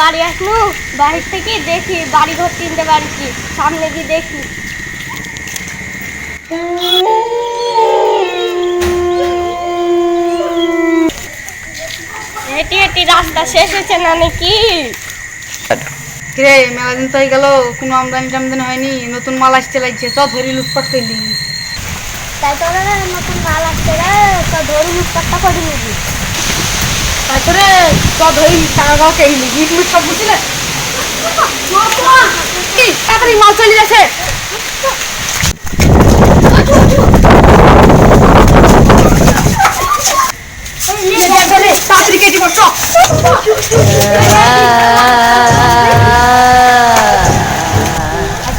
বাড়ি আসলু বাড়ির থেকে দেখি বাড়ি ঘর চিনতে পারছি সামনে গিয়ে দেখি। হেঁটে হেঁটে রাস্তা শেষ হয়েছে না নাকি? কিরে মেলা দিন তো হয়ে গেল কোনো আমদানি টামদানি হয়নি নতুন মাল আসতে লাগছে চ ধরি লুটপাট করলি। তাই তো নতুন মাল আসছে রে তো ধরি লুটপাটটা করে নিবি। তারপরে চ ধরি টাকা গাও কে নিলি গিট মিট সব বুঝছিলে কি, তাড়াতাড়ি মাল চলে যাচ্ছে। তাড়াতাড়ি কেটে পড়ছ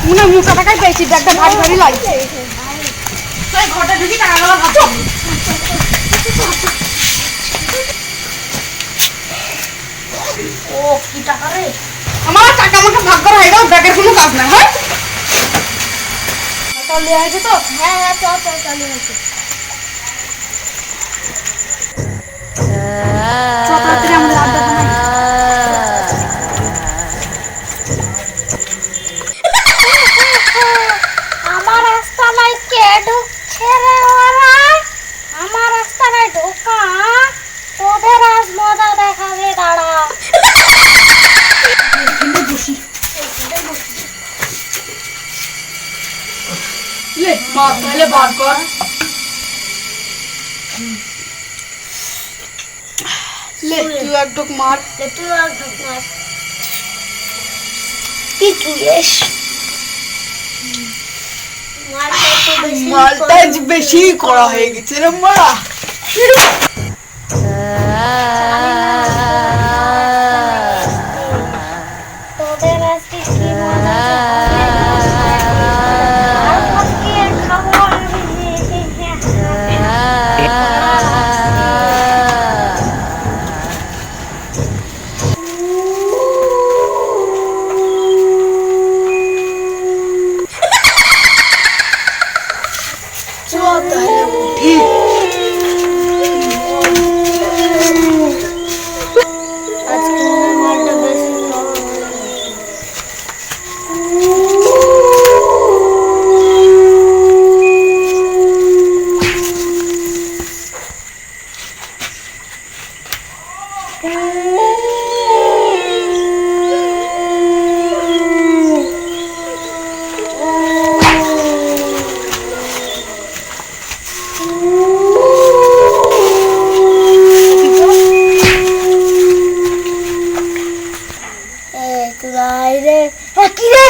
মনে হয় টাকাই পেয়েছি ব্যাগটা ভারী ভারী লাগছে। ঘরটা ঢুকি টাকা গেল ভাবছ ও কি টাকা রে আমার টাকা আমাকে ভাগ করা হয়ে গেল ব্যাগের কোনো কাজ নাই হ্যাঁ? চলে আছে তো? হ্যাঁ হ্যাঁ চল চল, চালু হয়েছে লে মার তাহলে বার কর। লে তুই এক ঢোক মার তুই আর ঢুক মার। কি তুই এস মালটা বেশি করা হয়ে গেছে রে মা। তোদের আজকে কি মজা তাহলে উঠি আজকে মালটা বাইরে হ্যাঁ, কি রে?